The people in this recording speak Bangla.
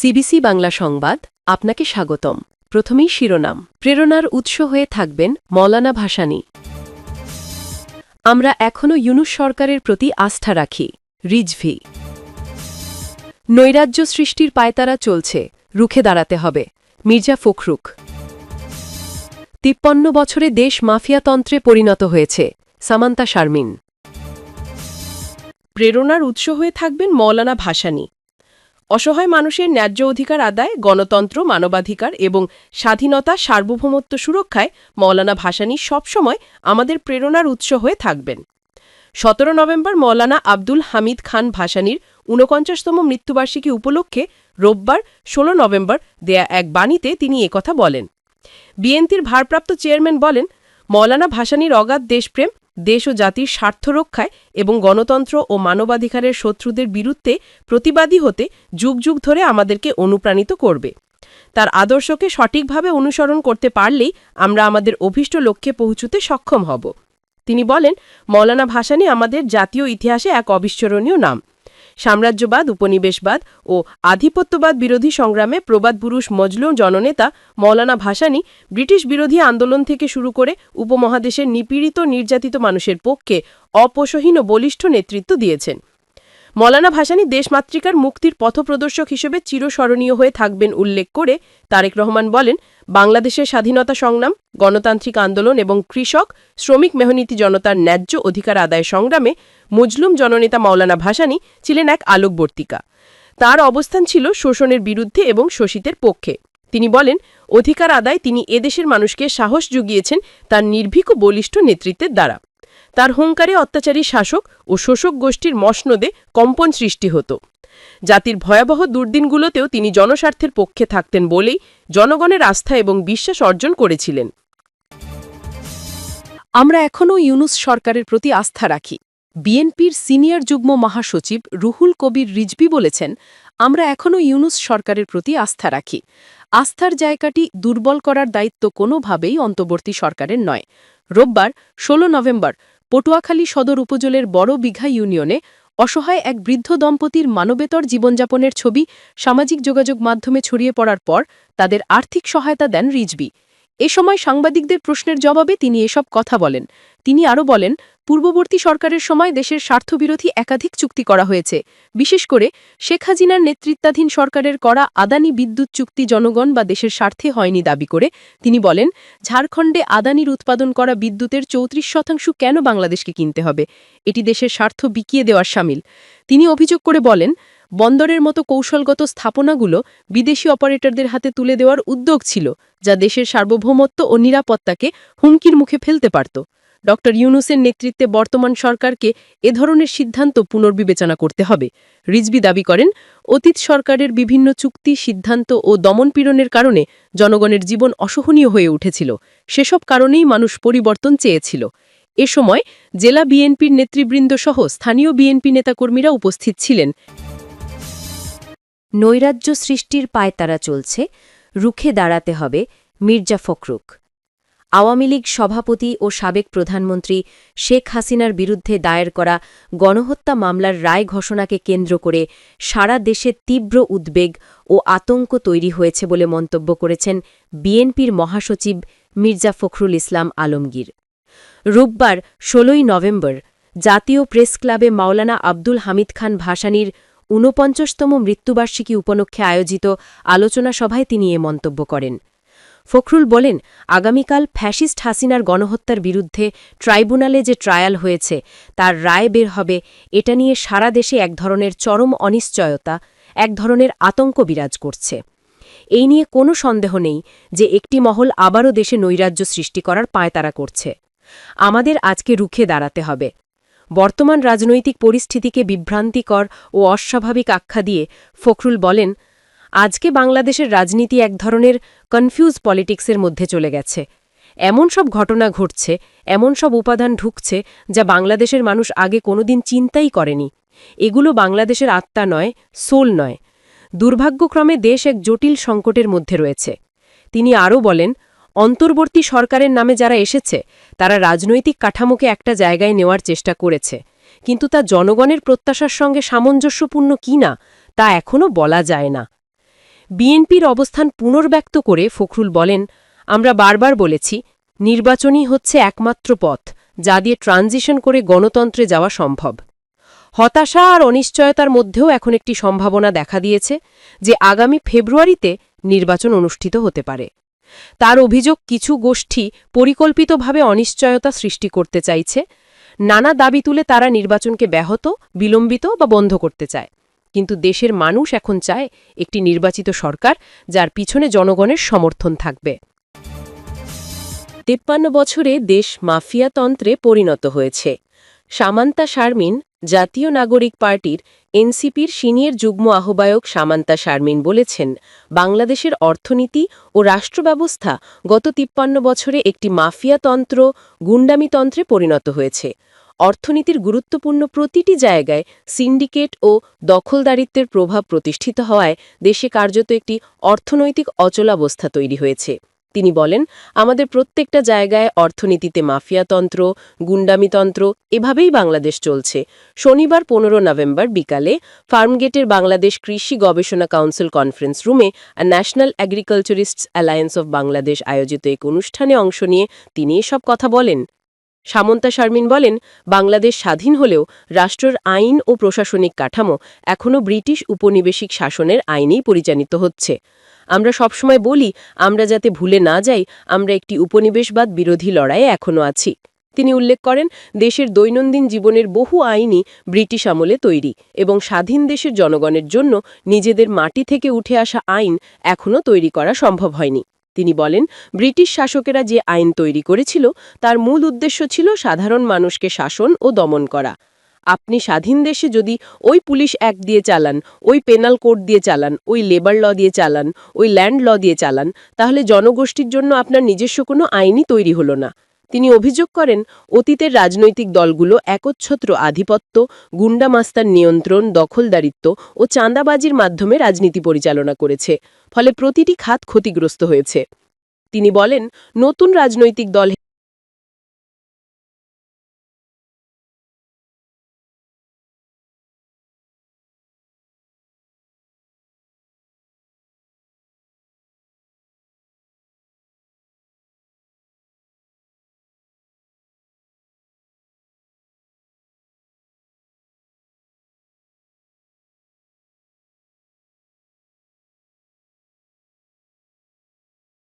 সিবিসি বাংলা সংবাদ, আপনাকে স্বাগতম। প্রথমেই শিরোনাম। প্রেরণার উৎস হয়ে থাকবেন মৌলানা ভাসানী। আমরা এখনও ইউনুস সরকারের প্রতি আস্থা রাখি। রিজভি। নৈরাজ্য সৃষ্টির পায়তারা চলছে। রুখে দাঁড়াতে হবে। মির্জা ফখরুক। তিপ্পান্ন বছরে দেশ মাফিয়াতন্ত্রে পরিণত হয়েছে। সামান্তা শারমিন। প্রেরণার উৎস হয়ে থাকবেন মৌলানা ভাসানী। অসহায় মানুষের ন্যায্য অধিকার আদায়, গণতন্ত্র, মানবাধিকার এবং স্বাধীনতা সার্বভৌমত্ব সুরক্ষায় মৌলানা ভাসানী সবসময় আমাদের প্রেরণার উৎস হয়ে থাকবেন। সতেরো নভেম্বর মৌলানা আব্দুল হামিদ খান ভাসানীর ঊনপঞ্চাশতম মৃত্যুবার্ষিকী উপলক্ষে রোববার ১৬ নভেম্বর দেয়া এক বাণীতে তিনি একথা বলেন। বিএনপির ভারপ্রাপ্ত চেয়ারম্যান বলেন মৌলানা ভাসানীর অগাধ দেশপ্রেম, দেশ ও জাতির স্বার্থ রক্ষায় এবং গণতন্ত্র ও মানবাধিকারের শত্রুদের বিরুদ্ধে প্রতিবাদী হতে যুগ যুগ ধরে আমাদেরকে অনুপ্রাণিত করবে। তার আদর্শকে সঠিকভাবে অনুসরণ করতে পারলেই আমরা আমাদের অভীষ্ট লক্ষ্যে পৌঁছতে সক্ষম হব। তিনি বলেন, মৌলানা ভাসানী আমাদের জাতীয় ইতিহাসে এক অবিস্মরণীয় নাম। সাম্রাজ্যবাদ, উপনিবেশবাদ ও আধিপত্যবাদ বিরোধী সংগ্রামে প্রবাদ পুরুষ মজলু জননেতা মৌলানা ভাসানী ব্রিটিশ বিরোধী আন্দোলন থেকে শুরু করে উপমহাদেশের নিপীড়িত, নির্যাতিত মানুষের পক্ষে অপসহীন বলিষ্ঠ নেতৃত্ব দিয়েছেন। মৌলানা ভাসানী দেশমাতৃকার মুক্তির পথপ্রদর্শক হিসেবে চিরস্মরণীয় হয়ে থাকবেন উল্লেখ করে তারেক রহমান বলেন, বাংলাদেশের স্বাধীনতা সংগ্রাম, গণতান্ত্রিক আন্দোলন এবং কৃষক, শ্রমিক মেহনীতি জনতার ন্যায্য অধিকার আদায় সংগ্রামে মুজলুম জননেতা মাওলানা ভাসানী ছিলেন এক আলোকবর্তিকা। তার অবস্থান ছিল শোষণের বিরুদ্ধে এবং শোষিতের পক্ষে। তিনি বলেন, অধিকার আদায় তিনি এদেশের মানুষকে সাহস জুগিয়েছেন তার নির্ভীক ও বলিষ্ঠ নেতৃত্বের দ্বারা। তার হুঙ্কারে অত্যাচারী শাসক ও শোষক গোষ্ঠীর মসনদে কম্পন সৃষ্টি হতো। জাতির ভয়াবহ দুর্দিনগুলোতেও তিনি জনস্বার্থের পক্ষে থাকতেন বলেই জনগণের আস্থা এবং বিশ্বাস অর্জন করেছিলেন। আমরা এখনও ইউনুস সরকারের প্রতি আস্থা রাখি। বিএনপির সিনিয়র যুগ্ম মহাসচিব রুহুল কবির রিজবি বলেছেন, আমরা এখনও ইউনুস সরকারের প্রতি আস্থা রাখি। আস্থার জায়গাটি দুর্বল করার দায়িত্ব কোনোভাবেই অন্তর্বর্তী সরকারের নয়। রোববার ১৬ নভেম্বর পটুয়াখালী সদর উপজেলের বড় বিঘা ইউনিয়নে অসহায় এক বৃদ্ধ দম্পতির মানবেতর জীবনযাপনের ছবি সামাজিক যোগাযোগ মাধ্যমে ছড়িয়ে পড়ার পর তাদের আর্থিক সহায়তা দেন রিজবি। এ সময় সাংবাদিকদের প্রশ্নের জবাবে তিনি এসব কথা বলেন। তিনি আরও বলেন, পূর্ববর্তী সরকারের সময় দেশের স্বার্থবিরোধী একাধিক চুক্তি করা হয়েছে। বিশেষ করে শেখ হাসিনার নেতৃত্বাধীন সরকারের করা আদানি বিদ্যুৎ চুক্তি জনগণ বা দেশের স্বার্থে হয়নি দাবি করে। তিনি বলেন, ঝাড়খণ্ডে আদানির উৎপাদন করা বিদ্যুতের চৌত্রিশ শতাংশ কেন বাংলাদেশকে কিনতে হবে? এটি দেশের স্বার্থ বিকিয়ে দেওয়ার সামিল। তিনি অভিযোগ করে বলেন বন্দরের মতো কৌশলগত স্থাপনাগুলো বিদেশি অপারেটরদের হাতে তুলে দেওয়ার উদ্যোগ ছিল, যা দেশের সার্বভৌমত্ব ও নিরাপত্তাকে হুমকির মুখে ফেলতে পারত। ড. ইউনুসের নেতৃত্বে বর্তমান সরকারকে এ ধরনের সিদ্ধান্ত পুনর্বিবেচনা করতে হবে। রিজবি দাবি করেন, অতীত সরকারের বিভিন্ন চুক্তি, সিদ্ধান্ত ও দমনপীড়নের কারণে জনগণের জীবন অসহনীয় হয়ে উঠেছিল। সেসব কারণেই মানুষ পরিবর্তন চেয়েছিল। এ সময় জেলা বিএনপির নেতৃবৃন্দ সহ স্থানীয় বিএনপি নেতাকর্মীরা উপস্থিত ছিলেন। নৈরাজ্য সৃষ্টির পায়তারা চলছে, রুখে দাঁড়াতে হবে মির্জা ফখরুক। আওয়ামী লীগ সভাপতি ও সাবেক প্রধানমন্ত্রী শেখ হাসিনার বিরুদ্ধে দায়ের করা গণহত্যা মামলার রায় ঘোষণাকে কেন্দ্র করে সারা দেশে তীব্র উদ্বেগ ও আতঙ্ক তৈরি হয়েছে বলে মন্তব্য করেছেন বিএনপির মহাসচিব মির্জা ফখরুল ইসলাম আলমগীর। রোববার ১৬ই নভেম্বর জাতীয় প্রেস ক্লাবে মাওলানা আব্দুল হামিদ খান ভাসানীর ঊনপঞ্চাশতম মৃত্যুবার্ষিকী উপলক্ষে আয়োজিত আলোচনা সভায় তিনি এ মন্তব্য করেন। ফখরুল বলেন, আগামীকাল ফ্যাসিস্ট হাসিনার গণহত্যার বিরুদ্ধে ট্রাইব্যুনালে যে ট্রায়াল হয়েছে, তার রায় বের হবে, এটা নিয়ে সারা দেশে এক ধরনের চরম অনিশ্চয়তা, এক ধরনের আতঙ্ক বিরাজ করছে। এই নিয়ে কোনো সন্দেহ নেই যে একটি মহল আবারও দেশে নৈরাজ্য সৃষ্টি করার পায়তারা করছে। আমাদের আজকে রুখে দাঁড়াতে হবে। বর্তমান রাজনৈতিক পরিস্থিতিকে বিভ্রান্তিকর ও অস্বাভাবিক আখ্যা দিয়ে ফখরুল বলেন, আজকে বাংলাদেশের রাজনীতি এক ধরনের কনফিউজ পলিটিক্সের মধ্যে চলে গেছে। এমন সব ঘটনা ঘটছে, এমন সব উপাদান ঢুকছে যা বাংলাদেশের মানুষ আগে কোনোদিন চিন্তাই করেনি। এগুলো বাংলাদেশের আত্মা নয়, সোল নয়। দুর্ভাগ্যক্রমে দেশ এক জটিল সংকটের মধ্যে রয়েছে। তিনি আরও বলেন অন্তর্বর্তী সরকারের নামে যারা এসেছে, তারা রাজনৈতিক কাঠামোকে একটা জায়গায় নেওয়ার চেষ্টা করেছে। কিন্তু তা জনগণের প্রত্যাশার সঙ্গে সামঞ্জস্যপূর্ণ কি না, তা এখনও বলা যায় না। বিএনপির অবস্থান পুনর্ব্যক্ত করে ফখরুল বলেন, আমরা বারবার বলেছি, নির্বাচনই হচ্ছে একমাত্র পথ, যা দিয়ে ট্রানজিশন করে গণতন্ত্রে যাওয়া সম্ভব। হতাশা আর অনিশ্চয়তার মধ্যেও এখন একটি সম্ভাবনা দেখা দিয়েছে, যে আগামী ফেব্রুয়ারিতে নির্বাচন অনুষ্ঠিত হতে পারে। তার অভিযোগ কিছু গোষ্ঠী পরিকল্পিতভাবে অনিশ্চয়তা সৃষ্টি করতে চাইছে। নানা দাবি তুলে তারা নির্বাচনকে ব্যাহত, বিলম্বিত বা বন্ধ করতে চায়। কিন্তু দেশের মানুষ এখন চায় একটি নির্বাচিত সরকার যার পিছনে জনগণের সমর্থন থাকবে। তেপ্পান্ন বছরে দেশ মাফিয়াতন্ত্রে পরিণত হয়েছে। সামান্তা শারমিন জাতীয় নাগরিক পার্টির এনসিপির সিনিয়র যুগ্ম আহ্বায়ক সামান্তা শারমিন বলেছেন, বাংলাদেশের অর্থনীতি ও রাষ্ট্রব্যবস্থা গত তিপ্পান্ন বছরে একটি মাফিয়াতন্ত্র গুন্ডামিতন্ত্রে পরিণত হয়েছে। অর্থনীতির গুরুত্বপূর্ণ প্রতিটি জায়গায় সিন্ডিকেট ও দখলদারিত্বের প্রভাব প্রতিষ্ঠিত হওয়ায় দেশে কার্যত একটি অর্থনৈতিক অচলাবস্থা তৈরি হয়েছে। তিনি বলেন, আমাদের প্রত্যেকটা জায়গায় অর্থনীতিতে মাফিয়াতন্ত্র গুন্ডামিতন্ত্র এভাবেই বাংলাদেশ চলছে। শনিবার পনেরো নভেম্বর বিকালে ফার্মগেটের বাংলাদেশ কৃষি গবেষণা কাউন্সিল কনফারেন্স রুমে national agriculturists alliance of Bangladesh আয়োজিত এক অনুষ্ঠানে অংশ নিয়ে তিনি এসব কথা বলেন। সামন্তা শারমিন বলেন, বাংলাদেশ স্বাধীন হলেও রাষ্ট্রের আইন ও প্রশাসনিক কাঠামো এখনও ব্রিটিশ উপনিবেশিক শাসনের আইনেই পরিচালিত হচ্ছে। আমরা সবসময় বলি, আমরা যাতে ভুলে না যাই, আমরা একটি উপনিবেশবাদ বিরোধী লড়াইয়ে এখনও আছি। তিনি উল্লেখ করেন, দেশের দৈনন্দিন জীবনের বহু আইনই ব্রিটিশ আমলে তৈরি এবং স্বাধীন দেশের জনগণের জন্য নিজেদের মাটি থেকে উঠে আসা আইন এখনও তৈরি করা সম্ভব হয়নি। তিনি বলেন, ব্রিটিশ শাসকেরা যে আইন তৈরি করেছিল, তার মূল উদ্দেশ্য ছিল সাধারণ মানুষকে শাসন ও দমন করা। আপনি স্বাধীন দেশে যদি ওই পুলিশ অ্যাক্ট দিয়ে চালান, ওই পেনাল কোড দিয়ে চালান, ওই লেবার ল দিয়ে চালান, ওই ল্যান্ড ল দিয়ে চালান, তাহলে জনগোষ্ঠীর জন্য আপনার নিজস্ব কোনো আইনই তৈরি হলো না। তিনি অভিযোগ করেন, অতীতের রাজনৈতিক দলগুলো একচ্ছত্র আধিপত্য গুন্ডামাস্তার নিয়ন্ত্রণ, দখলদারিত্ব ও চাঁদাবাজির মাধ্যমে রাজনীতি পরিচালনা করেছে, ফলে প্রতিটি খাত ক্ষতিগ্রস্ত হয়েছে। তিনি বলেন, নতুন রাজনৈতিক দল